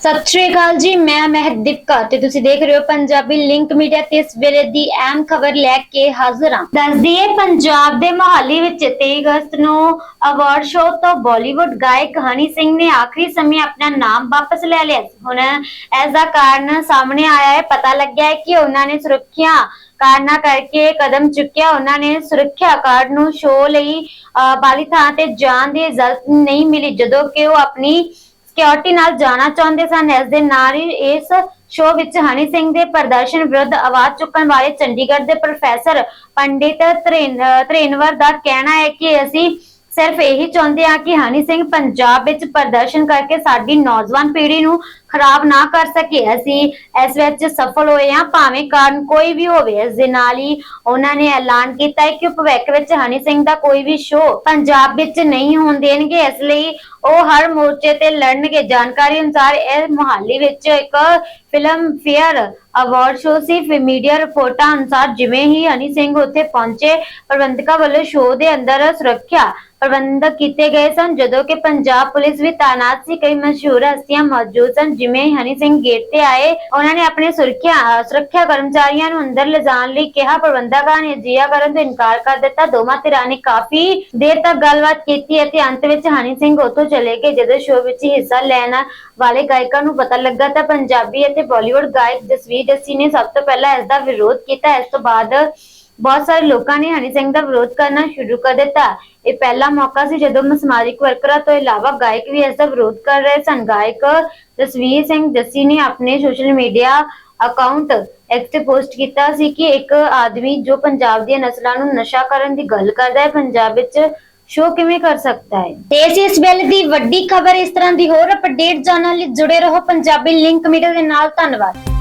ਸਤਿ ਸ਼੍ਰੀ ਅਕਾਲ ਜੀ ਮੈਂ ਮਹਿਕਦੀਪ ਕੌਰ ਤੇ ਤੁਸੀਂ ਦੇਖ ਰਹੇ ਹੋ ਪੰਜਾਬੀ ਲਿੰਕ ਮੀਡੀਆ ਤੇ ਇਸ ਵੇਲੇ ਦੀ ਅਹਿਮ ਖਬਰ ਲੈ ਕੇ ਹਾਜ਼ਰ ਹਾਂ। ਦੱਸ ਦਈਏ ਪੰਜਾਬ ਦੇ ਮੋਹਾਲੀ ਵਿੱਚ 23 ਅਗਸਤ ਨੂੰ ਅਵਾਰਡ ਸ਼ੋਅ ਤੋਂ ਬਾਲੀਵੁੱਡ ਗਾਇਕ ਹਨੀ ਸਿੰਘ ਨੇ ਆਖਰੀ ਸਮੇਂ ਆਪਣਾ ਨਾਮ ਵਾਪਸ ਲੈ ਲਿਆ ਹੁਣ ਇਸ ਦਾ ਕਾਰਨ ਸਾਹਮਣੇ ਆਇਆ ਹੈ ਪਤਾ ਲੱਗਿਆ ਹੈ ਕਿ ਉਹਨਾਂ ਨੇ ਸੁਰੱਖਿਆ ਕਾਰਨਾਂ ਕਰਕੇ ਕਦਮ ਚੁੱਕਿਆ। ਉਹਨਾਂ ਨੇ ਸੁਰੱਖਿਆ ਕਾਰਡ ਨੂੰ ਸ਼ੋਅ ਲਈ ਅਹ, ਬਾਲੀ ਥਾਂ ਤੇ ਜਾਣ ਦੀ ਇਜਾਜ਼ਤ ਨਹੀਂ ਮਿਲੀ ਜਦੋਂ ਕਿ ਉਹ ਆਪਣੀ ਸਿਕਿਉਰਿਟੀ ਨਾਲ ਜਾਣਾ ਚਾਹੁੰਦੇ ਸਨ। ਇਸ ਦੇ ਨਾਲ ਹੀ ਇਸ ਸ਼ੋਅ ਵਿੱਚ ਹਨੀ ਸਿੰਘ ਦੇ ਪ੍ਰਦਰਸ਼ਨ ਵਿਰੁੱਧ ਆਵਾਜ਼ ਚੁੱਕਣ ਵਾਲੇ ਚੰਡੀਗੜ੍ਹ ਦੇ ਪ੍ਰੋਫੈਸਰ ਪੰਡਿਤ ਧਰੇਨ- ਅਹ ਦਾ ਕਹਿਣਾ ਹੈ ਕਿ ਅਸੀਂ ਸਿਰਫ ਇਹੀ ਚਾਹੁੰਦੇ ਆ ਕਿ ਹਨੀ ਸਿੰਘ ਪੰਜਾਬ ਵਿੱਚ ਪ੍ਰਦਰਸ਼ਨ ਕਰਕੇ ਸਾਡੀ ਨੌਜਵਾਨ ਪੀੜ੍ਹੀ ਨੂੰ ਖਰਾਬ ਨਾ ਕਰ ਸਕੇ। ਅਸੀਂ ਇਸ ਵਿੱਚ ਸਫਲ ਹੋਏ ਹਾਂ, ਭਾਵੇਂ ਕਾਰਨ ਕੋਈ ਵੀ ਹੋਵੇ। ਇਸ ਦੇ ਨਾਲ ਹੀ ਉਹਨਾਂ ਨੇ ਐਲਾਨ ਕੀਤਾ ਹੈ ਕਿ ਭਵਿੱਖ ਵਿੱਚ ਹਨੀ ਸਿੰਘ ਦਾ ਕੋਈ ਵੀ ਸ਼ੋਅ ਪੰਜਾਬ ਵਿੱਚ ਨਹੀਂ ਹੋਣ ਦੇਣਗੇ। ਇਸ ਲਈ ਉਹ ਹਰ ਮੋਰਚੇ ਤੇ ਲੜਨਗੇ। ਜਾਣਕਾਰੀ ਅਨੁਸਾਰ ਇਹ ਮੁਹਾਲੀ ਵਿੱਚ ਇੱਕ ਫਿਲਮ ਫੇਅਰ ਅਵਾਰਡ ਸ਼ੋਅ ਸੀ। ਫਿਰ ਮੀਡੀਆ ਰਿਪੋਰਟਾਂ ਅਨੁਸਾਰ ਜਿਵੇਂ ਹੀ ਹਨੀ ਸਿੰਘ ਉੱਥੇ ਪਹੁੰਚੇ, ਪ੍ਰਬੰਧਕਾਂ ਵੱਲੋਂ ਸ਼ੋਅ ਦੇ ਅੰਦਰ ਸੁਰੱਖਿਆ ਪ੍ਰਬੰਧ ਕੀਤੇ ਗਏ ਸਨ, ਜਦੋਂ ਕਿ ਪੰਜਾਬ ਪੁਲਿਸ ਵੀ ਤਾਇਨਾਤ ਸੀ। ਕਈ ਮਸ਼ਹੂਰ ਹਸਤੀਆਂ ਮੌਜੂਦ ਸਨ, ਜਿਵੇਂ ਹਨੀ ਸਿੰਘ ਗੇਟ ਤੇ ਆਏ। ਉਹਨਾਂ ਨੇ ਆਪਣੇ ਸੁਰੱਖਿਆ ਸੁਰੱਖਿਆ ਕਰਮਚਾਰੀਆਂ ਨੂੰ ਅੰਦਰ ਲਿਜਾਣ ਲਈ ਕਿਹਾ, ਪ੍ਰਬੰਧਕਾਂ ਨੇ ਅਜਿਹਾ ਕਰਨ ਤੋਂ ਇਨਕਾਰ ਕਰ ਦਿੱਤਾ। ਦੋਵਾਂ ਧਿਰਾਂ ਨੇ ਕਾਫੀ ਦੇਰ ਤੱਕ ਗੱਲਬਾਤ ਕੀਤੀ ਅਤੇ ਅੰਤ ਵਿੱਚ ਹਨੀ ਸਿੰਘ ਉੱਥੋਂ ਚਲੇ ਗਏ। ਜਦੋਂ ਸ਼ੋਅ ਵਿੱਚ ਹਿੱਸਾ ਲੈਣ ਵਾਲੇ ਗਾਇਕਾਂ ਨੂੰ ਪਤਾ ਲੱਗਾ ਤਾਂ ਪੰਜਾਬੀ ਅਤੇ ਬਾਲੀਵੁੱਡ ਗਾਇਕ ਜਸਵੀਰ ਜੱਸੀ ਨੇ ਸਭ ਤੋਂ ਪਹਿਲਾਂ ਇਸ ਦਾ ਵਿਰੋਧ ਕੀਤਾ। ਇਸ ਤੋਂ ਬਾਅਦ ਬਹੁਤ ਸਾਰੇ ਲੋਕਾਂ ਨੇ ਹਨੀ ਸਿੰਘ ਦਾ ਵਿਰੋਧ ਕਰਨਾ ਸ਼ੁਰੂ ਕਰ ਦਿੱਤਾ। ਇਹ ਪਹਿਲਾ ਮੌਕਾ ਸੀ ਜਦੋਂ ਸਮਾਜਿਕ ਵਰਕਰਾਂ ਤੋਂ ਇਲਾਵਾ ਗਾਇਕ ਵੀ ਇਸ ਦਾ ਵਿਰੋਧ ਕਰ ਰਹੇ ਸਨ। ਗਾਇਕ ਜਸਵੀਰ ਸਿੰਘ ਜੱਸੀ ਨੇ ਆਪਣੇ ਸੋਸ਼ਲ ਮੀਡੀਆ ਅਕਾਊਂਟ ਐਕਸ ਤੇ ਪੋਸਟ ਕੀਤਾ ਸੀ ਕਿ ਇੱਕ ਆਦਮੀ ਜੋ ਪੰਜਾਬ ਦੀਆਂ ਨਸਲਾਂ ਨੂੰ ਨਸ਼ਾ ਕਰਨ ਦੀ ਗੱਲ ਕਰਦਾ ਹੈ, ਪੰਜਾਬ ਵਿੱਚ ਸ਼ੋ ਕਿਵੇਂ ਕਰ ਸਕਦਾ ਹੈ? ਤੇ ਇਸ ਇਸ ਵੇਲੇ ਦੀ ਵੱਡੀ ਖਬਰ ਇਸ ਤਰ੍ਹਾਂ ਦੀ ਹੋਰ ਅਪਡੇਟ ਜਾਣਨ ਲਈ ਜੁੜੇ ਰਹੋ। ਪੰਜਾਬੀ ਲਿੰਕ ਮੀਡੀਆ ਦੇ ਨਾਲ। ਧੰਨਵਾਦ।